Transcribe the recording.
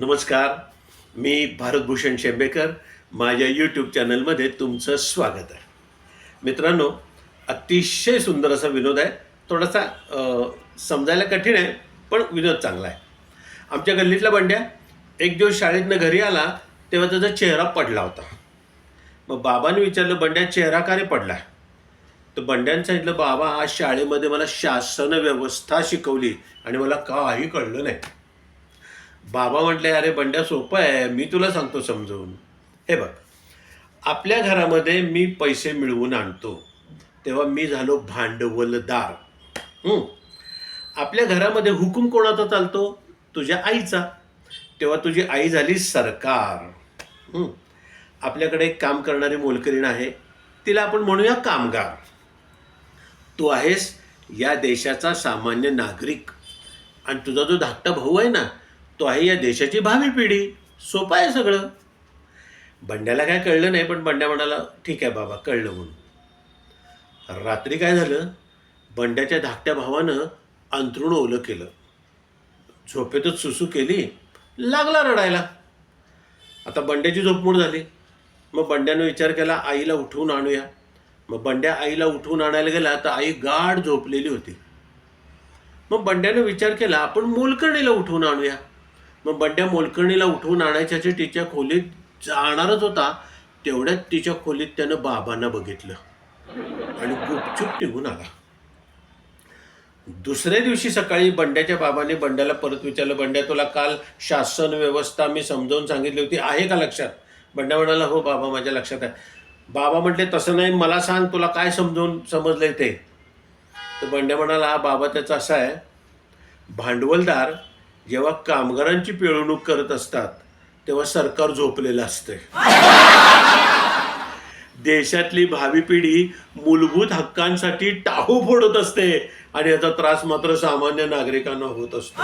नमस्कार मी भारतभूषण शेंबेकर. माझ्या यूट्यूब चॅनलमध्ये तुमचं स्वागत आहे. मित्रांनो अतिशय सुंदर असा विनोद आहे. थोडासा समजायला कठीण आहे पण विनोद चांगला आहे. आमच्या गल्लीतला बंड्या एक दिवस शाळेतनं घरी आला तेव्हा त्याचा चेहरा पडला होता. मग बाबाने विचारलं बंड्या चेहरा का रे पडला? तर बंड्यानं सांगितलं बाबा आज शाळेमध्ये मला शासन व्यवस्था शिकवली आणि मला काही कळलं नाही. बाबा म्हटले अरे बंड्या सोपं आहे. मी तुला सांगतो समजवून हे बघ आपल्या घरामध्ये मी पैसे मिळवून आणतो. तेव्हा मी झालो भांडवलदार. आपल्या घरामध्ये हुकूम कोणाचा चालतो? तुझ्या आईचा. तेव्हा तुझी आई झाली सरकार. आपल्याकडे एक काम करणारी मोलकरीण आहे. तिला आपण म्हणूया कामगार. तू आहेस या देशाचा सामान्य नागरिक. आणि तुझा जो धाकटा भाऊ आहे ना तो आहे या देशाची भावी पिढी. सोपं आहे सगळं. बंड्याला काय कळलं नाही पण बंड्या म्हणाला ठीक आहे बाबा कळलं म्हणून. रात्री काय झालं? बंड्याच्या धाकट्या भावानं अंथरुण ओलं केलं. झोपेतच सुसू केली लागला रडायला. आता बंड्याची झोपमूड झाली? मग बंड्यानं विचार केला आईला उठवून आणूया. मग बंड्या आईला उठवून आणायला गेला तर आई गाढ झोपलेली होती. मग बंड्यानं विचार केला आपण मोलकर्णीला उठवून आणूया. मग बंड्या मोलकर्णीला उठवून आणायच्याची तिच्या खोलीत जाणारच होता तेवढ्यात तिच्या खोलीत त्यानं बाबांना बघितलं. आणि गुपचूप निघून आला. दुसऱ्या दिवशी सकाळी बंड्याच्या बाबाने बंड्याला परत विचारलं बंड्या तुला काल शासन व्यवस्था मी समजावून सांगितली होती आहे का लक्षात? बंड्या म्हणाला हो बाबा माझ्या लक्षात आहे. बाबा म्हटले तसं नाही मला सांग तुला काय समजून समजलं ते? तर बंड्या म्हणाला बाबा त्याचा असा आहे भांडवलदार जेव्हा कामगारांची पिळवणूक करत असतात तेव्हा सरकार झोपलेलं असतं देशातली भावी पिढी मूलभूत हक्कांसाठी टाहू फोडत असते आणि याचा त्रास मात्र सामान्य नागरिकांना होत असतो.